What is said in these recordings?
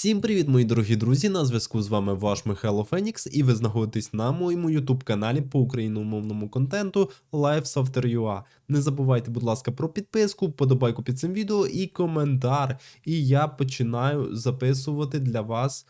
Всім привіт, мої дорогі друзі! На зв'язку з вами ваш Михайло Фенікс, і ви знаходитесь на моєму YouTube каналі по україномовному контенту LifeSoftware.ua. Не забувайте, будь ласка, про підписку, подобайку під цим відео і коментар. І я починаю записувати для вас.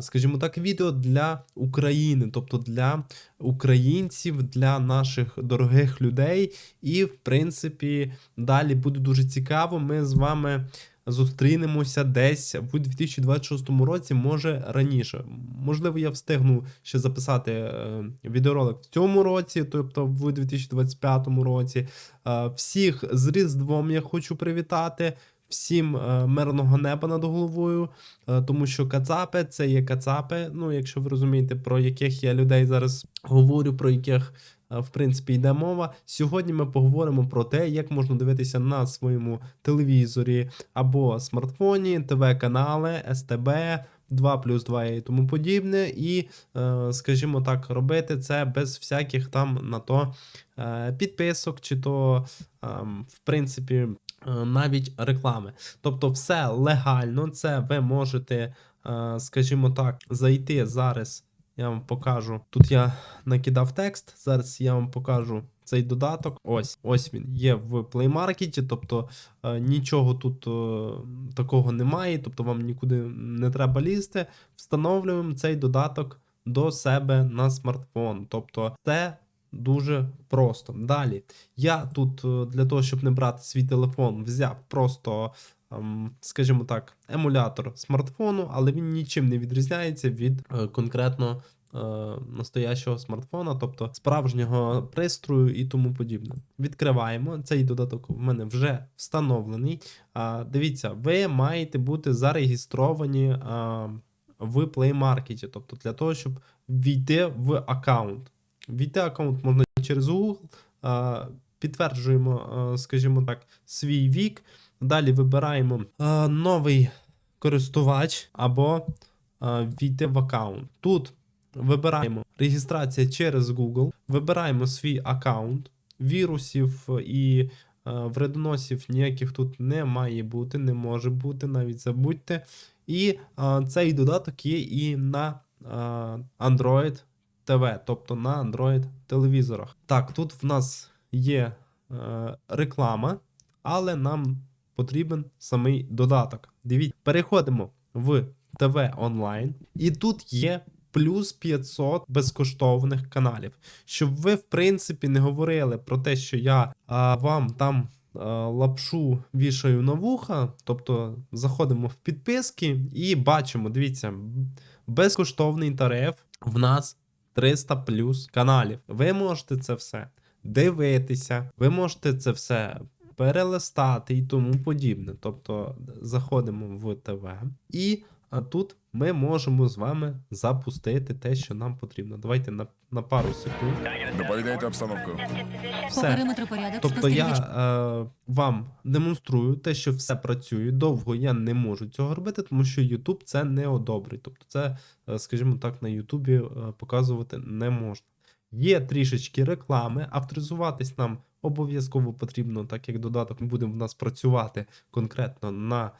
Скажімо так, відео для України, тобто для українців, для наших дорогих людей. І, в принципі, далі буде дуже цікаво. Ми з вами зустрінемося десь в 2026 році, може раніше. Можливо, я встигну ще записати е, відеоролик в цьому році, тобто в 2025 році. Е, всіх з Різдвом я хочу привітати. Всім е, мирного неба над головою, е, тому що кацапи це є кацапи. Ну, якщо ви розумієте, про яких я людей зараз говорю, про яких е, в принципі йде мова. Сьогодні ми поговоримо про те, як можна дивитися на своєму телевізорі або смартфоні, ТВ-канали, СТБ. 2 плюс 2 і тому подібне, і, скажімо так, робити це без всяких там на то підписок, чи то, ем, в принципі, навіть реклами. Тобто, все легально, це ви можете, е, скажімо так, зайти зараз. Я вам покажу. Тут я накидав текст. Зараз я вам покажу цей додаток. Ось ось він є в Play Market, тобто е, нічого тут е, такого немає, тобто вам нікуди не треба лізти. Встановлюємо цей додаток до себе на смартфон. Тобто це дуже просто. Далі я тут е, для того, щоб не брати свій телефон, взяв просто. ем, Скажімо так, емулятор смартфону, але він нічим не відрізняється від е, конкретно е, настоящого смартфона, тобто справжнього пристрою і тому подібне. Відкриваємо. Цей додаток в мене вже встановлений. Дивіться, ви маєте бути зареєстровані в Play Market, тобто для того, щоб війти в аккаунт. Війти аккаунт можна через Google. Підтверджуємо, скажімо так, свій вік. Далі вибираємо новий користувач або війти в аккаунт. Тут вибираємо реєстрація через Google, вибираємо свій аккаунт, вірусів і вредоносів ніяких тут не має бути, не може бути, навіть забудьте. І цей додаток є і на Android TV, тобто на Android телевізорах. Так, тут в нас є е, реклама, але нам потрібен самий додаток. Дивіться, переходимо в ТВ онлайн, і тут є плюс 500 безкоштовних каналів. Щоб ви, в принципі, не говорили про те, що я а, вам там а, лапшу вішаю на вуха. Тобто заходимо в підписки і бачимо, дивіться, безкоштовний тариф в нас 300 плюс каналів. Ви можете це все дивитися, ви можете це все перелистати і тому подібне. Тобто заходимо в ТВ, і а тут ми можемо з вами запустити те, що нам потрібно. Давайте на, на пару секунд. Доповідайте обстановку. По периметру порядок. Тобто я е, вам демонструю те, що все працює. Довго я не можу цього робити, тому що YouTube це не одобрить. Тобто, це, е, скажімо так, на YouTube е, показувати не можна. Є трішечки реклами, авторизуватись нам обов'язково потрібно, так як додаток буде в нас працювати конкретно на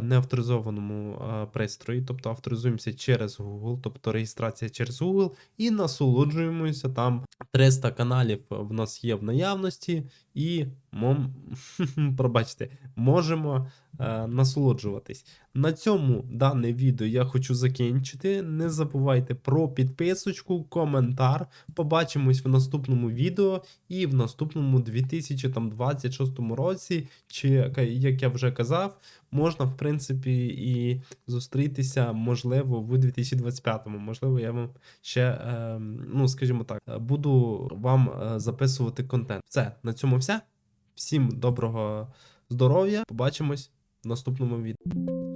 неавторизованому е, пристрої, тобто авторизуємося через Google, тобто реєстрація через Google, і насолоджуємося там. 300 каналів в нас є в наявності, і мом... пробачте, можемо е, насолоджуватись. На цьому дане відео я хочу закінчити. Не забувайте про підписочку, коментар. Побачимось в наступному відео і в наступному 2026 році, чи як я вже казав, можна в принципі і зустрітися, можливо, в 2025-му. Можливо, я вам ще, е, ну скажімо так, буду вам е, записувати контент. Все, на цьому все. Всім доброго здоров'я. Побачимось в наступному відео.